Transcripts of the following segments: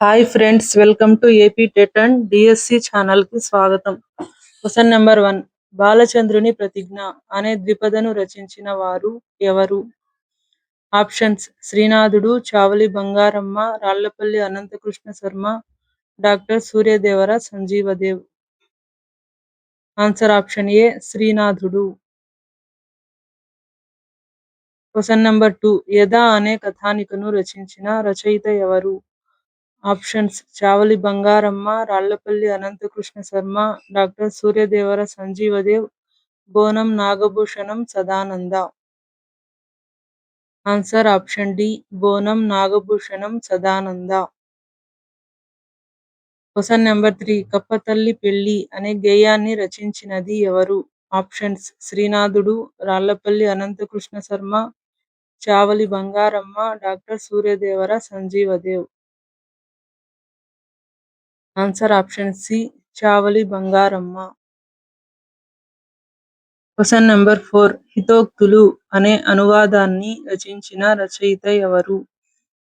Hi friends welcome to AP TET and DSC ఛానల్కి స్వాగతం. Question number one బాలచంద్రుని ప్రతిజ్ఞ అనే ద్విపదను రచించిన వారు ఎవరు? Options Srinathudu Chavali Bangaramma Rallapalli Anantakrishna Sharma doctor Suryadevara Sanjeevdev. Answer option A Srinathudu. Question number two యథా అనే కథానికను రచించిన రచయిత ఎవరు? Options. Chavali Bangaramma Rallapalli Anantakrishna Sharma doctor Suryadevara Sanjivdev Bonam Nagabhushanam Sadananda. Answer option D Bonam Nagabhushanam Sadananda. Question number three కప్పతల్లి పెళ్ళి అనే గేయాన్ని రచించినది ఎవరు? ఆప్షన్స్ శ్రీనాథుడు Rallapalli Anantakrishna Sharma Chavali Bangaramma doctor Suryadevara Sanjivdev. Answer option C Chavali Bangaramma question number four హితోక్తులు అనే అనువాదాన్ని రచించిన రచయిత ఎవరు?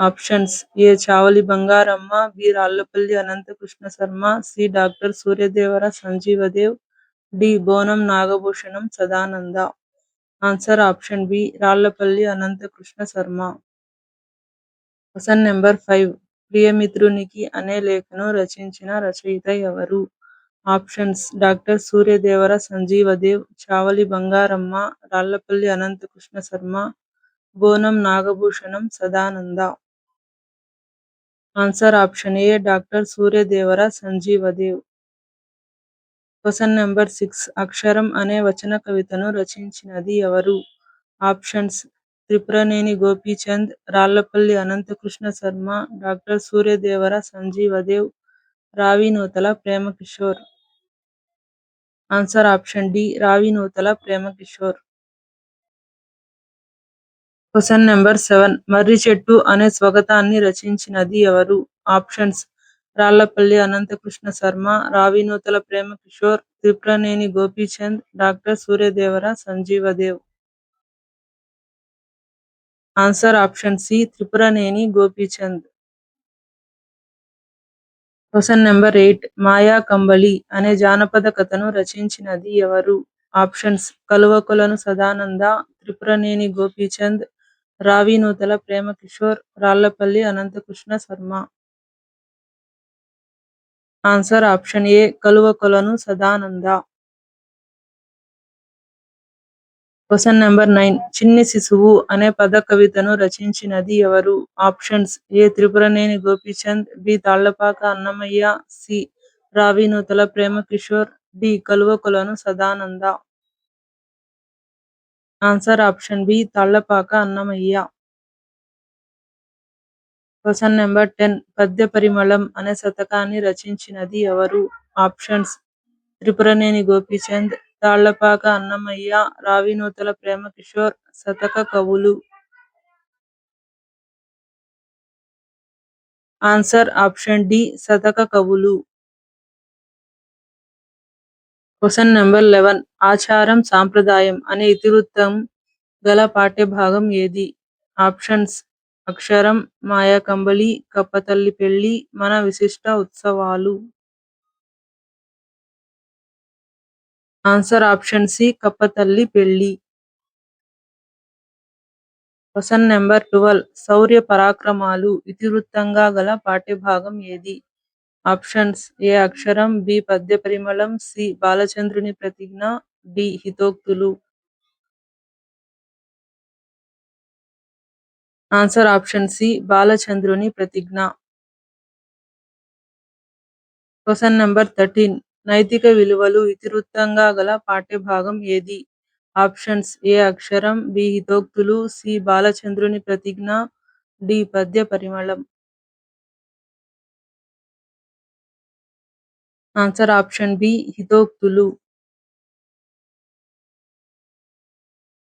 Options A Chavali Bangaramma B Rallapalli Anantakrishna Sharma C doctor Suryadevara Sanjeevdev D Bonam Nagabhushanam Sadananda answer option B Rallapalli Anantakrishna Sharma question number five ప్రియమిత్రునికి అనే లేఖను రచించిన రచయిత ఎవరు? Options. Doctor Suryadevara Sanjivdev Chavali Bangaramma Rallapalli Anantakrishna Sharma Bonam Nagabhushanam Sadananda. Answer option A. Doctor Suryadevara Sanjivdev. Question number six. అక్షరం అనే వచన కవితను రచించినది ఎవరు? Options. Tripuraneni Gopichand Rallapalli Anantakrishna Sharma doctor Suryadevara Sanjivdev Ravi Nutala Prema Premakishore answer option D Ravi Nutala Prema Premakishore question number seven మర్రి చెట్టు అనే స్వగతాన్ని రచించినది ఎవరు? Options Rallapalli Anantakrishna Sharma Ravinutala Premakishore Tripuraneni Gopichand doctor Suryadevara Sanjivdev answer option C Tripuraneni Gopichand question number eight మాయా కంబళి అనే జానపద కథను రచించినది ఎవరు? Options Kaluvakolanu Sadananda Tripuraneni Gopichand Ravinutala Premakishore Rallapalli Anantakrishna Sharma. Answer option A Kaluvakolanu Sadananda. Question number nine. చిన్ని శిశువు అనే పద కవితను రచించినది ఎవరు? Options. A Tripuraneni Gopichand B Tallapaka Annamayya C Ravinutala Premakishore D Kaluvakolanu Sadananda. Answer option B Tallapaka Annamayya. Question number ten. పద్య పరిమళం అనే శతకాన్ని రచించినది ఎవరు? ఆప్షన్స్. త్రిపురనేని గోపీచంద్ తాళ్ళపాక అన్నమయ్య రావినూతల ప్రేమకిషోర్ శతక కవులు. ఆన్సర్ ఆప్షన్ డి శతక కవులు. క్వశ్చన్ నెంబర్ లెవెన్ ఆచారం సాంప్రదాయం అనే ఇతివృత్తం గల పాఠ్యభాగం ఏది? ఆప్షన్స్ అక్షరం మాయా కంబళి కప్పతల్లి పెళ్ళి మన విశిష్ట ఉత్సవాలు. ఆన్సర్ ఆప్షన్ సి కప్పతల్లి పెళ్ళి క్వశ్చన్ నెంబర్ ట్వెల్వ్ శౌర్య పరాక్రమాలు ఇతివృత్తంగా గల పాఠ్యభాగం ఏది? ఆప్షన్స్ ఏ అక్షరం బి పద్య పరిమళం సి బాలచంద్రుని ప్రతిజ్ఞ డి హితోక్తులు. ఆన్సర్ ఆప్షన్ సి బాలచంద్రుని ప్రతిజ్ఞ. క్వశ్చన్ నెంబర్ థర్టీన్ నైతిక విలువలు ఇతివృత్తంగా గల పాఠ్యభాగం ఏది? Options A. అక్షరం బి. హితోక్తులు సి. బాలచంద్రుని ప్రతిజ్ఞ డి. పద్య పరిమళం. Answer option B. హితోక్తులు.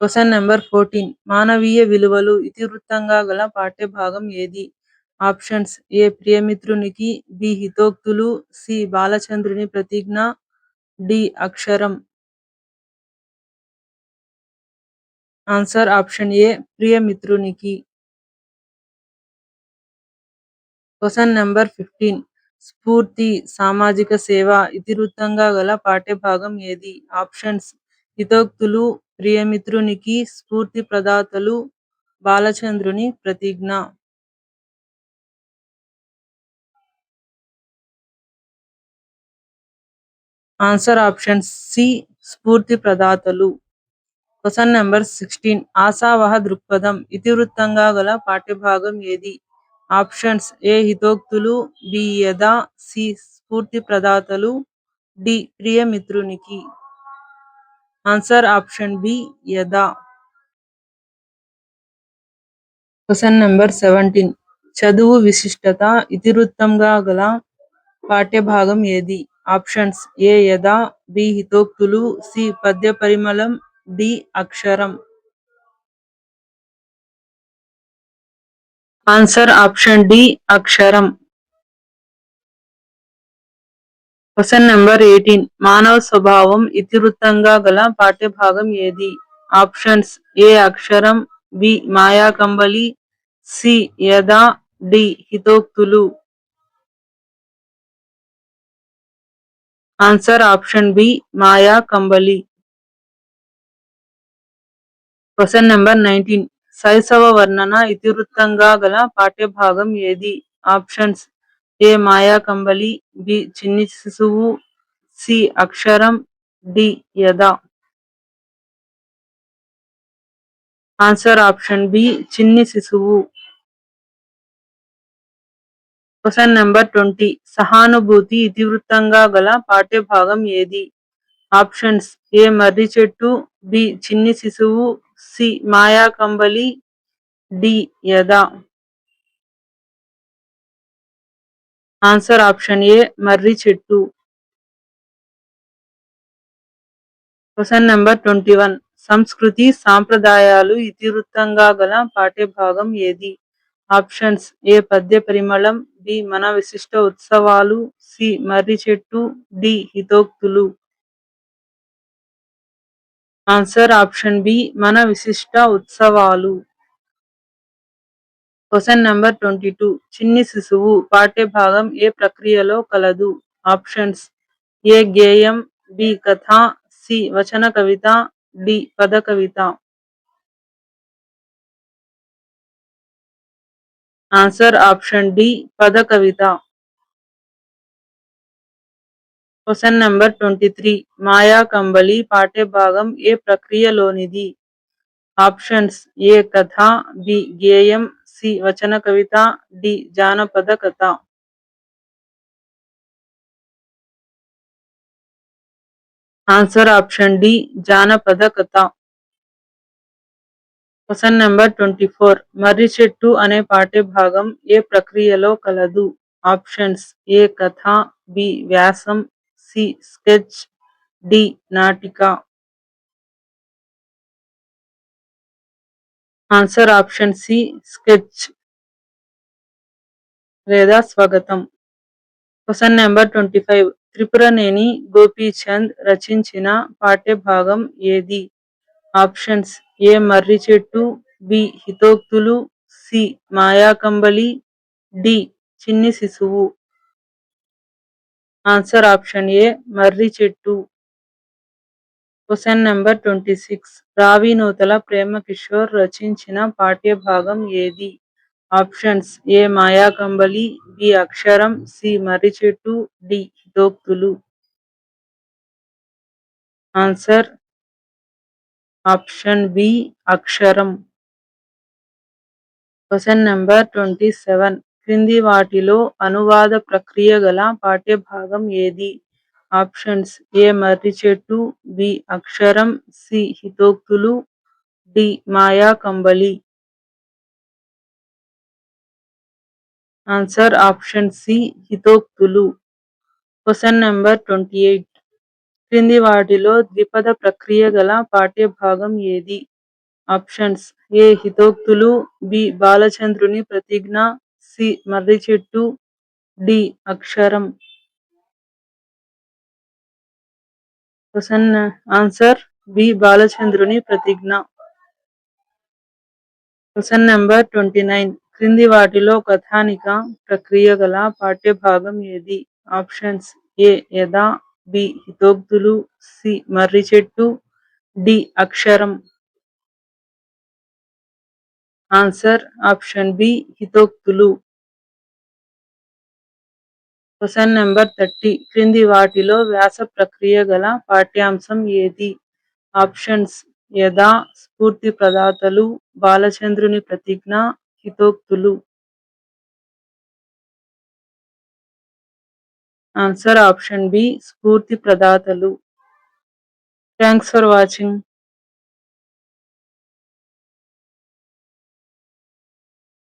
Question number fourteen. మానవీయ విలువలు ఇతివృత్తంగా గల పాఠ్యభాగం ఏది? ఆప్షన్స్. ఏ ప్రియమిత్రునికి బి హితోక్తులు సి బాలచంద్రుని ప్రతిజ్ఞ డి అక్షరం. Answer option A ప్రియమిత్రునికి. Question number fifteen. స్ఫూర్తి సామాజిక సేవ ఇతివృత్తంగా గల పాఠ్యభాగం ఏది? ఆప్షన్స్. హితోక్తులు ప్రియమిత్రునికి స్ఫూర్తి ప్రదాతలు బాలచంద్రుని ప్రతిజ్ఞ. ఆన్సర్ ఆప్షన్ సి స్ఫూర్తి ప్రదాతలు. క్వశ్చన్ నెంబర్ సిక్స్టీన్ ఆశావహ దృక్పథం ఇతివృత్తంగా గల పాఠ్యభాగం ఏది? ఆప్షన్స్ ఏ హితోక్తులు బి యథా సి స్ఫూర్తి ప్రదాతలు డి ప్రియమిత్రునికి ఆన్సర్ ఆప్షన్ బి యథా. క్వశ్చన్ నెంబర్ సెవెంటీన్ చదువు విశిష్టత ఇతివృత్తంగా గల పాఠ్యభాగం ఏది? ఆప్షన్స్ ఏ యథా బి హితోక్తులు సి పద్య పరిమళం డి అక్షరం. ఆన్సర్ ఆప్షన్ డి అక్షరం. Question number eighteen. మానవ స్వభావం ఇతివృత్తంగా గల పాఠ్యభాగం ఏది? ఆప్షన్స్ ఏ అక్షరం బి మాయాకంబలి సి యథా డి హితోక్తులు. ఆన్సర్ ఆప్షన్ బి మాయా కంబలి క్వశ్చన్ నెంబర్ నైన్టీన్ శైశవ వర్ణన ఇతివృత్తంగా గల పాఠ్యభాగం ఏది ఆప్షన్స్ ఏ మాయా కంబలి బి చిన్ని శిశువు సి అక్షరం డి యథా ఆన్సర్ ఆప్షన్ బి చిన్ని శిశువు క్వశ్చన్ నెంబర్ ట్వంటీ. సహానుభూతి ఇతివృత్తంగా గల పాఠ్యభాగం ఏది? Options A. మర్రి చెట్టు బి. చిన్ని శిశువు సి. మాయా కంబలి డి. యదా. Answer option A. మర్రి చెట్టు. Question number twenty one. సంస్కృతి సాంప్రదాయాలు ఇతివృత్తంగా గల పాఠ్యభాగం ఏది? ఆప్షన్స్. ఏ పద్య పరిమళం? బి. మన విశిష్ట ఉత్సవాలు. సి. మర్రి చెట్టు. డి. హితోక్తులు. Answer option B. మన విశిష్ట ఉత్సవాలు. Question number twenty two. చిన్ని శిశువు పాఠ్యభాగం ఏ ప్రక్రియలో కలదు? ఆప్షన్స్. ఏ గేయం? బి. కథ. సి. వచన కవిత. డి. పద కవిత. ఆన్సర్ ఆప్షన్ డి పద కవిత. క్వశ్చన్ నెంబర్ ట్వంటీ త్రీ మాయా కంబలి పాఠ్యభాగం ఏ ప్రక్రియలోనిది? ఆప్షన్స్ ఏ కథ బి గేయం సి వచన కవిత డి జానపద కథ. ఆన్సర్ ఆప్షన్ డి జానపద కథ. Question number twenty four. మర్రి చెట్టు అనే పాఠ్యభాగం ఏ ప్రక్రియలో కలదు? ఆప్షన్స్ ఏ కథ బి వ్యాసం సి స్కెచ్ డి నాటిక. ఆన్సర్ ఆప్షన్ సి స్కెచ్ లేదా స్వాగతం. Question number twenty five. Tripuraneni Gopichand రచించిన పాఠ్యభాగం ఏది? ఆప్షన్స్ ఏ మర్రి చెట్టు బి హితోక్తులు సి మాయాకంబలి డి చిన్ని శిశువు. ఆన్సర్ ఆప్షన్ ఏ మర్రి చెట్టు. Question number twenty six. Ravi Nuthala Prema Kishore రచించిన పాఠ్యభాగం ఏది? ఆప్షన్స్ ఏ మాయాకంబలి బి అక్షరం సి మర్రి చెట్టు డి హితోక్తులు. ఆన్సర్ ఆప్షన్ బి అక్షరం. Question number twenty seven. క్రింది వాటిలో అనువాద ప్రక్రియ గల పాఠ్యభాగం ఏది? ఆప్షన్స్ ఏ మర్రి చెట్టు బి అక్షరం సి హితోక్తులు డి మాయా కంబలి answer option C హితోక్తులు. Question number twenty eight. క్రింది వాటిలో ద్విపద ప్రక్రియ గల పాఠ్యభాగం ఏది? Options A. హితోక్తులు బి. బాలచంద్రుని ప్రతిజ్ఞ సి. మర్రి చెట్టు డి. అక్షరం. Question answer B. బాలచంద్రుని ప్రతిజ్ఞ. Question number twenty nine. క్రింది వాటిలో కథానిక ప్రక్రియ గల పాఠ్యభాగం ఏది? Options A. యథా బి. హితోక్తులు సి. మర్రి చెట్టు డి. అక్షరం. Answer option B. హితోక్తులు. Question number thirty. క్రింది వాటిలో వ్యాస ప్రక్రియ గల పాఠ్యాంశం ఏది? ఆప్షన్స్ యథా స్ఫూర్తి ప్రదాతలు బాలచంద్రుని ప్రతిజ్ఞ హితోక్తులు. ఆన్సర్ ఆప్షన్ బి స్ఫూర్తి ప్రదాతలు థ్యాంక్స్ ఫర్ వాచింగ్